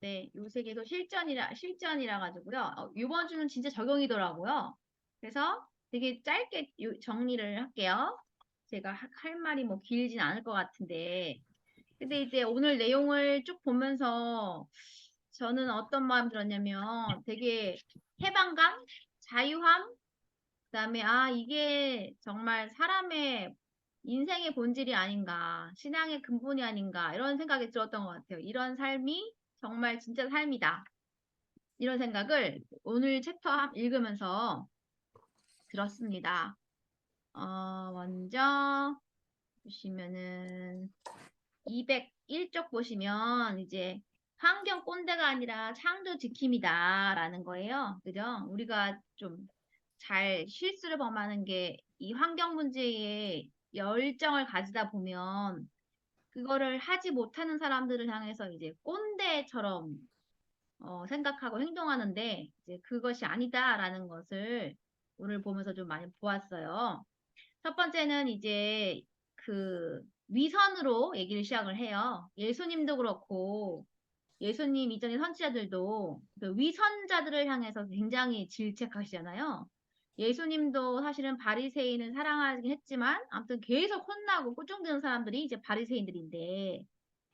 네, 요세 개도 실전이라 실전이라 가지고요. 어, 이번 주는 진짜 적용이더라고요. 그래서 되게 짧게 요- 정리를 할게요. 제가 하- 할 말이 뭐 길진 않을 것 같은데. 근데 이제 오늘 내용을 쭉 보면서 저는 어떤 마음 들었냐면 되게 해방감, 자유함, 그다음에 아 이게 정말 사람의 인생의 본질이 아닌가, 신앙의 근본이 아닌가 이런 생각이 들었던 것 같아요. 이런 삶이 정말 진짜 삶이다. 이런 생각을 오늘 챕터 한- 읽으면서 들었습니다. 어, 먼저 보시면은 201쪽 보시면 이제 환경 꼰대가 아니라 창조 지킴이다 라는 거예요. 그죠? 우리가 좀 잘 실수를 범하는 게 이 환경 문제에 열정을 가지다 보면 그거를 하지 못하는 사람들을 향해서 이제 꼰대처럼 어, 생각하고 행동하는데 이제 그것이 아니다라는 것을 오늘 보면서 좀 많이 보았어요. 첫 번째는 이제 그 위선으로 얘기를 시작을 해요. 예수님도 그렇고 예수님 이전의 선지자들도 그 위선자들을 향해서 굉장히 질책하시잖아요. 예수님도 사실은 바리새인을 사랑하긴 했지만 아무튼 계속 혼나고 꾸중드는 사람들이 이제 바리새인들인데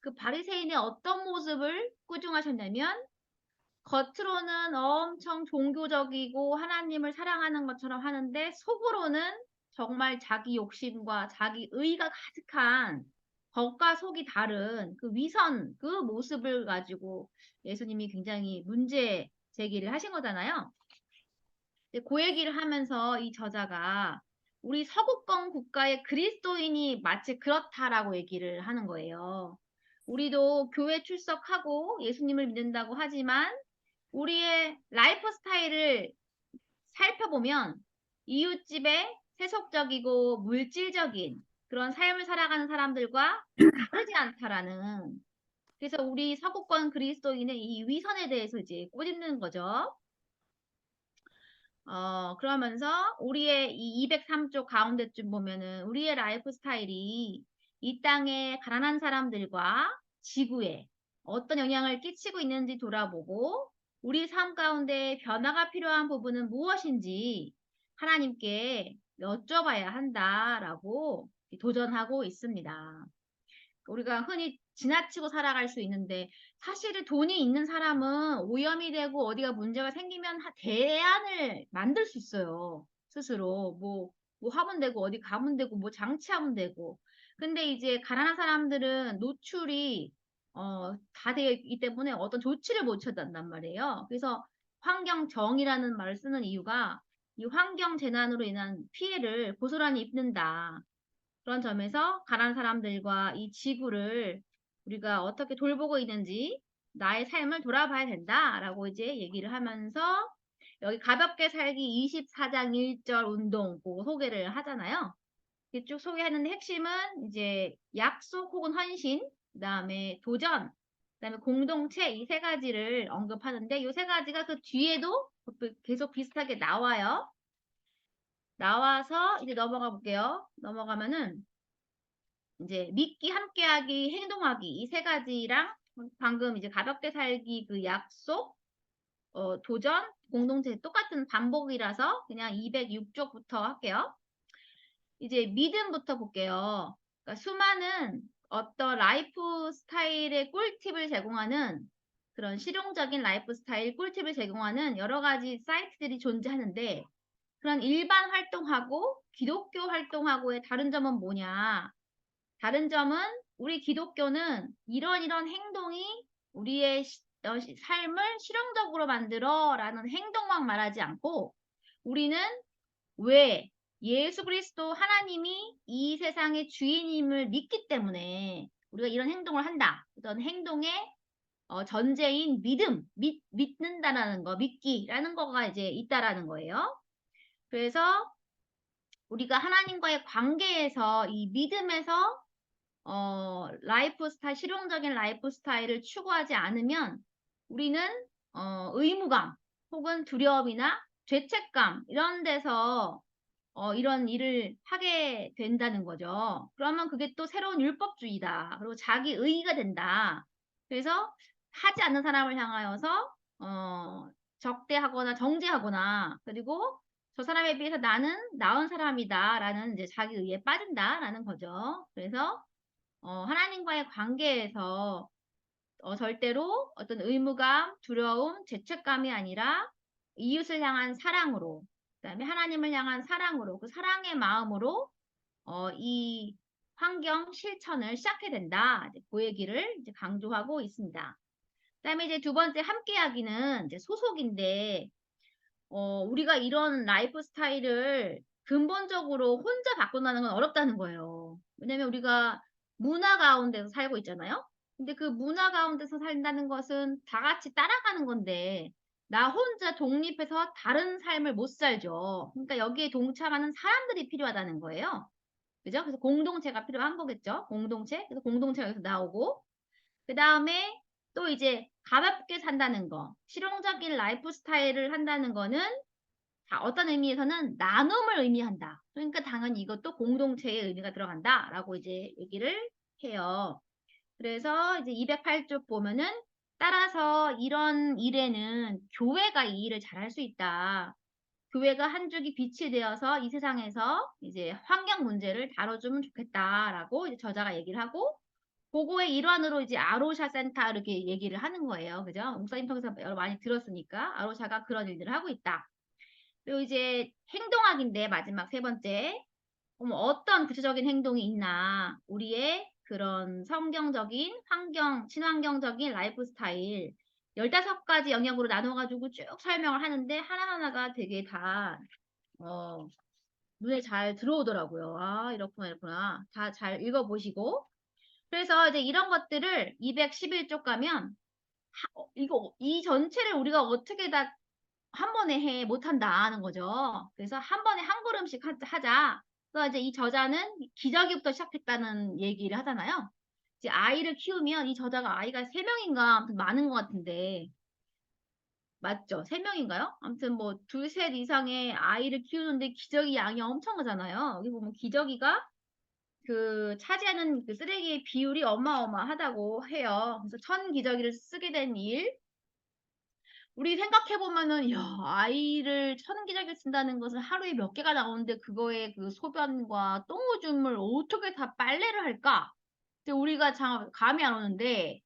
그 바리새인의 어떤 모습을 꾸중하셨냐면 겉으로는 엄청 종교적이고 하나님을 사랑하는 것처럼 하는데 속으로는 정말 자기 욕심과 자기 의가 가득한 겉과 속이 다른 그 위선 그 모습을 가지고 예수님이 굉장히 문제 제기를 하신 거잖아요. 그 얘기를 하면서 이 저자가 우리 서구권 국가의 그리스도인이 마치 그렇다라고 얘기를 하는 거예요. 우리도 교회 출석하고 예수님을 믿는다고 하지만 우리의 라이프 스타일을 살펴보면 이웃집에 세속적이고 물질적인 그런 삶을 살아가는 사람들과 다르지 않다라는 그래서 우리 서구권 그리스도인의 이 위선에 대해서 이제 꼬집는 거죠. 어, 그러면서 우리의 이 203쪽 가운데쯤 보면은 우리의 라이프 스타일이 이 땅의 가난한 사람들과 지구에 어떤 영향을 끼치고 있는지 돌아보고 우리 삶 가운데 변화가 필요한 부분은 무엇인지 하나님께 여쭤봐야 한다라고 도전하고 있습니다. 우리가 흔히 지나치고 살아갈 수 있는데 사실은 돈이 있는 사람은 오염이 되고 어디가 문제가 생기면 하- 대안을 만들 수 있어요. 스스로 뭐, 뭐 하면 되고 어디 가면 되고 뭐 장치하면 되고. 근데 이제 가난한 사람들은 노출이 어, 다 되어 있기 때문에 어떤 조치를 못 취한단 말이에요. 그래서 환경정이라는 말을 쓰는 이유가 이 환경 재난으로 인한 피해를 고스란히 입는다. 그런 점에서 가난한 사람들과 이 지구를 우리가 어떻게 돌보고 있는지 나의 삶을 돌아봐야 된다라고 이제 얘기를 하면서 여기 가볍게 살기 24장 1절 운동 그거 소개를 하잖아요. 이렇게 쭉 소개하는데 핵심은 이제 약속 혹은 헌신, 그 다음에 도전, 그 다음에 공동체 이 세 가지를 언급하는데 이 세 가지가 그 뒤에도 계속 비슷하게 나와요. 나와서 이제 넘어가 볼게요. 넘어가면은 이제 믿기, 함께하기, 행동하기 이 세 가지랑 방금 이제 가볍게 살기 그 약속, 어, 도전, 공동체 똑같은 반복이라서 그냥 206쪽부터 할게요. 이제 믿음부터 볼게요. 그러니까 수많은 어떤 라이프 스타일의 꿀팁을 제공하는 그런 실용적인 라이프 스타일 꿀팁을 제공하는 여러 가지 사이트들이 존재하는데 그런 일반 활동하고 기독교 활동하고의 다른 점은 뭐냐? 다른 점은 우리 기독교는 이런 이런 행동이 우리의 시- 어, 시- 삶을 실용적으로 만들어 라는 행동만 말하지 않고 우리는 왜 예수 그리스도 하나님이 이 세상의 주인임을 믿기 때문에 우리가 이런 행동을 한다. 어떤 행동의 어, 전제인 믿음, 믿, 믿는다라는 거, 믿기라는 거가 이제 있다라는 거예요. 그래서 우리가 하나님과의 관계에서 이 믿음에서 어, 라이프 스타일, 실용적인 라이프 스타일을 추구하지 않으면 우리는 어, 의무감 혹은 두려움이나 죄책감 이런 데서 어, 이런 일을 하게 된다는 거죠. 그러면 그게 또 새로운 율법주의다. 그리고 자기 의의가 된다. 그래서 하지 않는 사람을 향하여서 어, 적대하거나 정죄하거나 그리고 저 사람에 비해서 나는 나은 사람이다 라는 이제 자기 의에 빠진다 라는 거죠. 그래서 어, 하나님과의 관계에서 어, 절대로 어떤 의무감, 두려움, 죄책감이 아니라 이웃을 향한 사랑으로, 그 다음에 하나님을 향한 사랑으로, 그 사랑의 마음으로 어, 이 환경 실천을 시작해야 된다. 이제 그 얘기를 이제 강조하고 있습니다. 그 다음에 이제 두 번째 함께하기는 이제 소속인데 어, 우리가 이런 라이프 스타일을 근본적으로 혼자 바꾼다는 건 어렵다는 거예요. 왜냐면 우리가 문화 가운데서 살고 있잖아요. 근데 그 문화 가운데서 산다는 것은 다 같이 따라가는 건데 나 혼자 독립해서 다른 삶을 못 살죠. 그러니까 여기에 동참하는 사람들이 필요하다는 거예요. 그죠? 그래서 공동체가 필요한 거겠죠. 공동체. 그래서 공동체가 여기서 나오고 그 다음에 또 이제 가볍게 산다는 거, 실용적인 라이프 스타일을 한다는 거는 자, 어떤 의미에서는 나눔을 의미한다. 그러니까 당연히 이것도 공동체의 의미가 들어간다 라고 이제 얘기를 해요. 그래서 이제 208쪽 보면은 따라서 이런 일에는 교회가 이 일을 잘할 수 있다. 교회가 한 줄기 빛이 되어서 이 세상에서 이제 환경 문제를 다뤄주면 좋겠다라고 저자가 얘기를 하고 그거의 일환으로 이제 아로샤 센터 이렇게 얘기를 하는 거예요. 그죠? 목사님 통해서 여러 많이 들었으니까 아로샤가 그런 일들을 하고 있다. 그리고 이제 행동학인데 마지막 세 번째. 그럼 어떤 구체적인 행동이 있나? 우리의 그런 성경적인 환경, 친환경적인 라이프 스타일 15가지 영역으로 나눠가지고 쭉 설명을 하는데 하나하나가 되게 다, 어, 눈에 잘 들어오더라고요. 아, 이렇구나, 이렇구나. 다 잘 읽어보시고. 그래서 이제 이런 것들을 211쪽 가면, 하, 어, 이거, 이 전체를 우리가 어떻게 다 한 번에 해 못한다 하는 거죠. 그래서 한 번에 한 걸음씩 하- 하자. 그래서 이제 이 저자는 기저귀부터 시작했다는 얘기를 하잖아요. 이제 아이를 키우면 이 저자가 아이가 세 명인가 아무튼 많은 것 같은데 맞죠? 세 명인가요? 아무튼 뭐 둘, 셋 이상의 아이를 키우는데 기저귀 양이 엄청나잖아요. 여기 보면 기저귀가 그 차지하는 그 쓰레기의 비율이 어마어마하다고 해요. 그래서 천 기저귀를 쓰게 된 일. 우리 생각해 보면은 야 아이를 천 기저귀 쓴다는 것은 하루에 몇 개가 나오는데 그거에 그 소변과 똥오줌을 어떻게 다 빨래를 할까? 근데 우리가 참 감이 안 오는데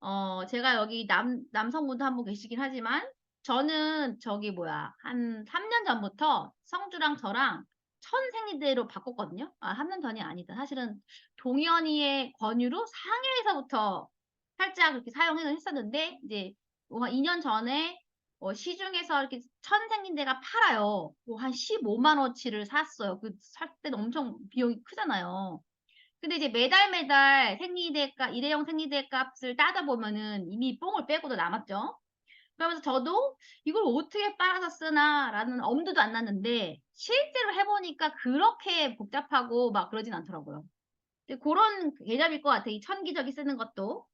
어 제가 여기 남 남성분도 한 분 계시긴 하지만 저는 저기 뭐야 한 3년 전부터 성주랑 저랑 천생리대로 바꿨거든요. 아 3년 전이 아니다. 사실은 동현이의 권유로 상해에서부터 살짝 그렇게 사용을 했었는데 이제 뭐 한 2년 전에 어, 시중에서 이렇게 천생리대가 팔아요. 뭐 한 15만 원치를 샀어요. 그 살 때는 엄청 비용이 크잖아요. 근데 이제 매달 매달 생리대값, 일회용 생리대 값을 따다 보면은 이미 뽕을 빼고도 남았죠. 그러면서 저도 이걸 어떻게 빨아서 쓰나라는 엄두도 안 났는데 실제로 해보니까 그렇게 복잡하고 막 그러진 않더라고요. 그런 개념일 것 같아요. 이 천기저귀 쓰는 것도.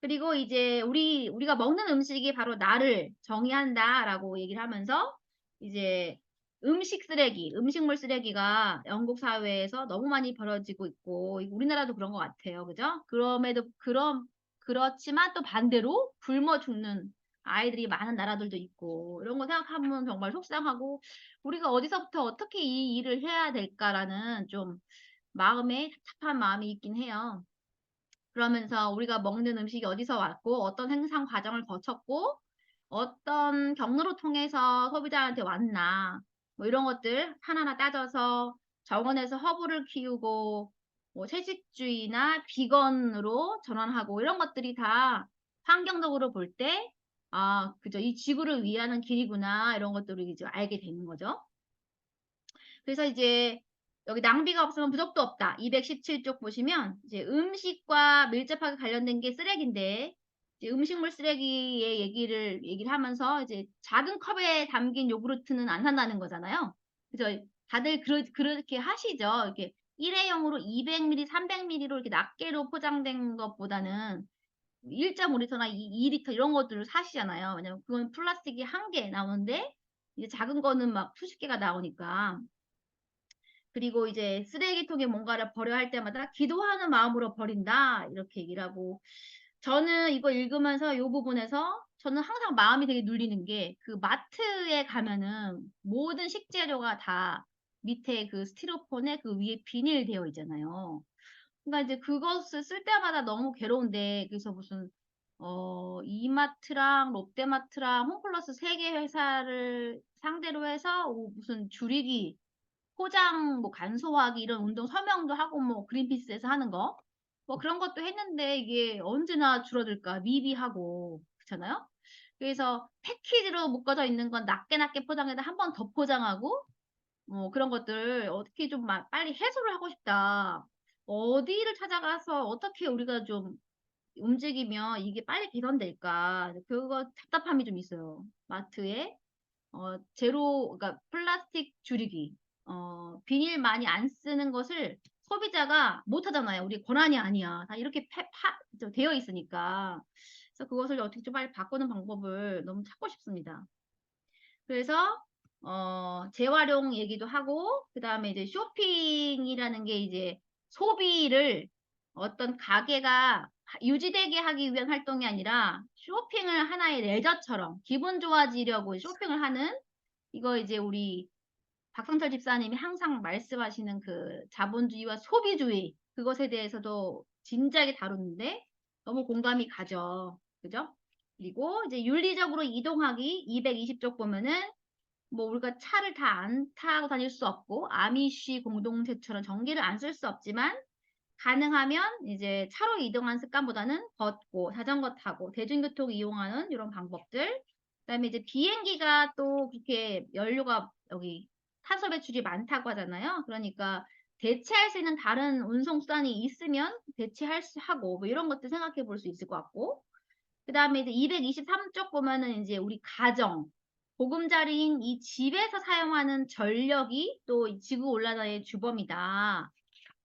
그리고 이제 우리 우리가 먹는 음식이 바로 나를 정의한다라고 얘기를 하면서 이제 음식 쓰레기, 음식물 쓰레기가 영국 사회에서 너무 많이 벌어지고 있고 우리나라도 그런 것 같아요. 그죠? 그럼에도 그럼 그렇지만 또 반대로 굶어 죽는 아이들이 많은 나라들도 있고 이런 거 생각하면 정말 속상하고 우리가 어디서부터 어떻게 이 일을 해야 될까라는 좀 마음에 답답한 마음이 있긴 해요. 그러면서 우리가 먹는 음식이 어디서 왔고 어떤 생산 과정을 거쳤고 어떤 경로로 통해서 소비자한테 왔나 뭐 이런 것들 하나하나 따져서 정원에서 허브를 키우고 뭐 채식주의나 비건으로 전환하고 이런 것들이 다 환경적으로 볼 때 아, 그죠. 이 지구를 위하는 길이구나. 이런 것들을 이제 알게 되는 거죠. 그래서 이제 여기 낭비가 없으면 부족도 없다. 217쪽 보시면 이제 음식과 밀접하게 관련된 게 쓰레기인데 이제 음식물 쓰레기의 얘기를 얘기를 하면서 이제 작은 컵에 담긴 요구르트는 안 산다는 거잖아요. 그래서 다들 그러, 그렇게 하시죠. 이렇게 일회용으로 200ml, 300ml로 이렇게 낱개로 포장된 것보다는 1.5리터나 2리터 이런 것들을 사시잖아요. 왜냐면 그건 플라스틱이 한 개 나오는데 이제 작은 거는 막 수십 개가 나오니까 그리고 이제 쓰레기통에 뭔가를 버려야 할 때마다 기도하는 마음으로 버린다. 이렇게 얘기를 하고, 저는 이거 읽으면서 이 부분에서 저는 항상 마음이 되게 눌리는 게 그 마트에 가면은 모든 식재료가 다 밑에 그 스티로폼에 그 위에 비닐 되어 있잖아요. 그러니까 이제 그것을 쓸 때마다 너무 괴로운데 그래서 무슨 어 이마트랑 롯데마트랑 홈플러스 세 개 회사를 상대로 해서 오 무슨 줄이기, 포장 뭐 간소화하기 이런 운동 서명도 하고 뭐 그린피스에서 하는 거 뭐 그런 것도 했는데 이게 언제나 줄어들까 미비하고 그렇잖아요. 그래서 패키지로 묶어져 있는 건 낮게 낮게 포장해서 한 번 더 포장하고 뭐 그런 것들 어떻게 좀마 빨리 해소를 하고 싶다. 어디를 찾아가서 어떻게 우리가 좀 움직이면 이게 빨리 개선될까. 그거 답답함이 좀 있어요. 마트에 어 제로 그러니까 플라스틱 줄이기 어 비닐 많이 안 쓰는 것을 소비자가 못 하잖아요. 우리 권한이 아니야. 다 이렇게 패파저 되어 있으니까. 그래서 그것을 어떻게 좀 빨리 바꾸는 방법을 너무 찾고 싶습니다. 그래서 어 재활용 얘기도 하고 그다음에 이제 쇼핑이라는 게 이제 소비를 어떤 가게가 하 유지되게 하기 위한 활동이 아니라 쇼핑을 하나의 레저처럼 기분 좋아지려고 쇼핑을 하는 이거 이제 우리 박성철 집사님이 항상 말씀하시는 그 자본주의와 소비주의 그것에 대해서도 진지하게 다루는데 너무 공감이 가죠. 그죠? 그리고 이제 윤리적으로 이동하기 220쪽 보면은 뭐 우리가 차를 다 안 타고 다닐 수 없고 아미쉬 공동체처럼 전기를 안 쓸 수 없지만 가능하면 이제 차로 이동하는 습관보다는 걷고 자전거 타고 대중교통 이용하는 이런 방법들. 그다음에 이제 비행기가 또 그렇게 연료가 여기 탄소 배출이 많다고 하잖아요. 그러니까 대체할 수 있는 다른 운송 수단이 있으면 대체할 수 하고 뭐 이런 것들 생각해 볼 수 있을 것 같고. 그다음에 이제 223쪽 보면은 인제 우리 가정 보금자리인 이 집에서 사용하는 전력이 또이 지구 온난화의 주범이다.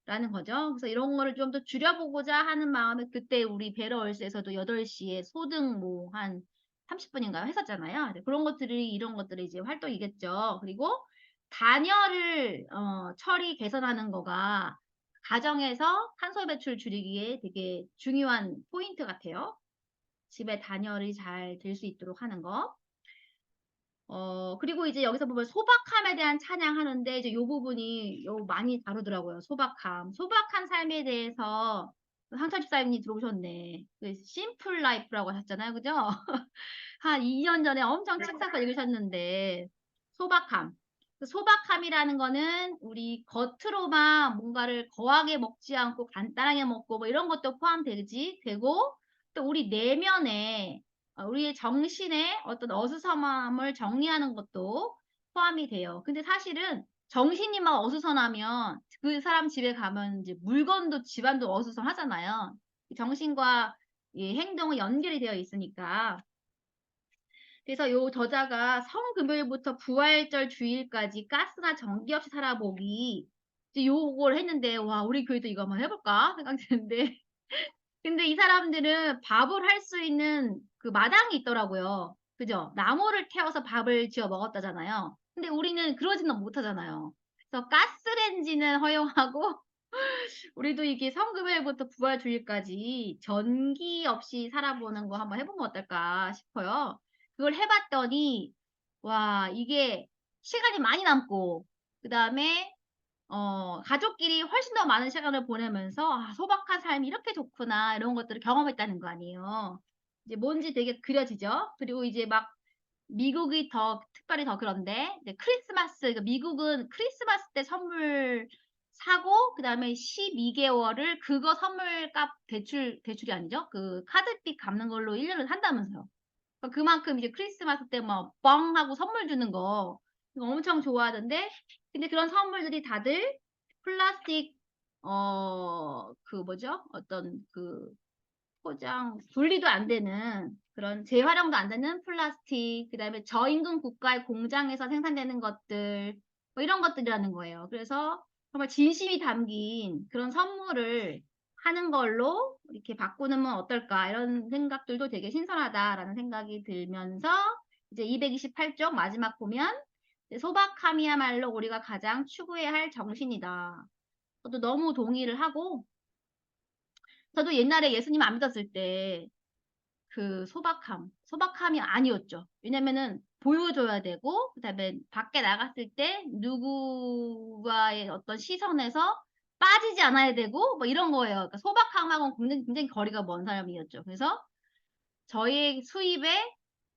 라는 거죠. 그래서 이런 거를 좀 더 줄여보고자 하는 마음에 그때 우리 베러얼스에서도 8시에 소등 뭐 한 30분인가요? 했었잖아요. 네 그런 것들이 이런 것들이 이제 활동이겠죠. 그리고 단열을 어 처리 개선하는 거가 가정에서 탄소 배출 줄이기에 되게 중요한 포인트 같아요. 집에 단열이 잘 될 수 있도록 하는 거. 어 그리고 이제 여기서 보면 소박함에 대한 찬양하는데 이제 요 부분이 요 많이 다루더라고요. 소박함. 소박한 삶에 대해서 상철 집사님이 들어오셨네. 그 심플 라이프라고 하셨잖아요. 그죠? 한 2년 전에 엄청 책 사서 읽으셨는데 소박함. 그 소박함이라는 거는 우리 겉으로만 뭔가를 거하게 먹지 않고 간단하게 먹고 뭐 이런 것도 포함되지 되고 또 우리 내면에 어 우리의 정신의 어떤 어수선함을 정리하는 것도 포함이 돼요. 근데 사실은 정신이 막 어수선하면 그 사람 집에 가면 이제 물건도 집안도 어수선하잖아요. 정신과 이 행동은 연결이 되어 있으니까. 그래서 요 저자가 성금요일부터 부활절 주일까지 가스나 전기 없이 살아보기 요걸 했는데 '와 우리 교회도 이거 한번 해 볼까?' 생각이 드는데 근데 이 사람들은 밥을 할 수 있는 그 마당이 있더라고요. 그죠? 나무를 태워서 밥을 지어 먹었다잖아요. 근데 우리는 그러지는 못하잖아요. 그래서 가스레인지는 허용하고 우리도 이게 성금요일부터 부활주일까지 전기 없이 살아보는 거 한번 해 보면 어떨까 싶어요. 그걸 해 봤더니 와 이게 시간이 많이 남고 그 다음에 어 가족끼리 훨씬 더 많은 시간을 보내면서 '아 소박한 삶이 이렇게 좋구나.' 이런 것들을 경험했다는 거 아니에요. 이제 뭔지 되게 그려지죠. 그리고 이제 막 미국이 더 특별히 더 그런데 이제 크리스마스 그러니까 미국은 크리스마스 때 선물 사고 그다음에 12 개월을 그거 선물값 대출 대출이 아니죠. 그 카드빚 갚는 걸로 1 년을 산다면서요. 그러니까 그만큼 이제 크리스마스 때 뭐 뻥 하고 선물 주는 거 엄청 좋아하던데 근데 그런 선물들이 다들 플라스틱 어 그 뭐죠? 어떤 그 포장 분리도 안 되는 그런 재활용도 안 되는 플라스틱 그다음에 저임금 국가의 공장에서 생산되는 것들 뭐 이런 것들이라는 거예요. 그래서 정말 진심이 담긴 그런 선물을 하는 걸로 이렇게 바꾸면 어떨까 이런 생각들도 되게 신선하다라는 생각이 들면서 이제 228쪽 마지막 보면 소박함이야말로 우리가 가장 추구해야 할 정신이다. 저도 너무 동의를 하고 저도 옛날에 예수님 안 믿었을 때 그 소박함, 소박함이 아니었죠. 왜냐면은 보여줘야 되고 그다음에 밖에 나갔을 때 누구와의 어떤 시선에서 빠지지 않아야 되고 뭐 이런 거예요. 그러니까 소박함하고는 굉장히, 굉장히 거리가 먼 사람이었죠. 그래서 저의 수입의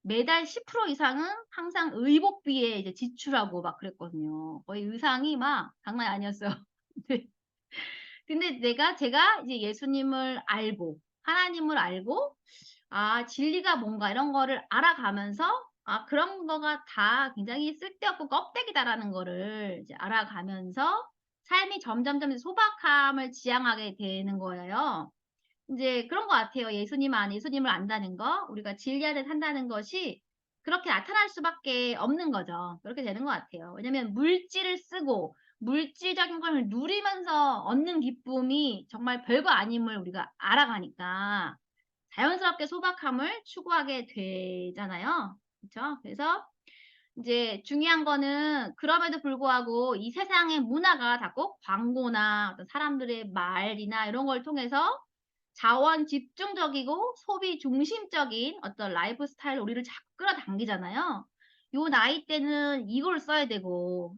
매달 10% 이상은 항상 의복비에 이제 지출하고 막 그랬거든요. 거의 의상이 막 장난이 아니었어요. 네. 근데 내가 제가 이제 예수님을 알고 하나님을 알고 아 진리가 뭔가 이런 거를 알아가면서 아 그런 거가 다 굉장히 쓸데없고 껍데기다라는 거를 이제 알아가면서 삶이 점점점 소박함을 지향하게 되는 거예요. 이제 그런 것 같아요. 예수님 안 예수님을 안다는 거, 우리가 진리 안에 산다는 것이 그렇게 나타날 수밖에 없는 거죠. 그렇게 되는 것 같아요. 왜냐면 물질을 쓰고 물질적인 걸 누리면서 얻는 기쁨이 정말 별거 아님을 우리가 알아가니까 자연스럽게 소박함을 추구하게 되잖아요. 그렇죠? 그래서 이제 중요한 거는 그럼에도 불구하고 이 세상의 문화가 다 꼭 광고나 어떤 사람들의 말이나 이런 걸 통해서 자원 집중적이고 소비 중심적인 어떤 라이프 스타일로 우리를 자꾸 끌어당기잖아요. 요 나이 때는 이걸 써야 되고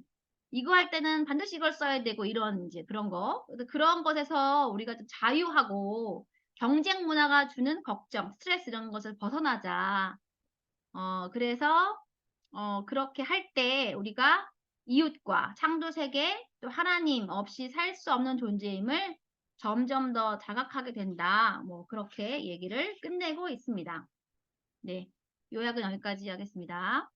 이거 할 때는 반드시 이걸 써야 되고 이런 이제 그런 거. 그런 것에서 우리가 좀 자유하고 경쟁 문화가 주는 걱정, 스트레스 이런 것을 벗어나자. 어, 그래서 어, 그렇게 할 때 우리가 이웃과 창조 세계 또 하나님 없이 살 수 없는 존재임을 점점 더 자각하게 된다. 뭐 그렇게 얘기를 끝내고 있습니다. 네. 요약은 여기까지 하겠습니다.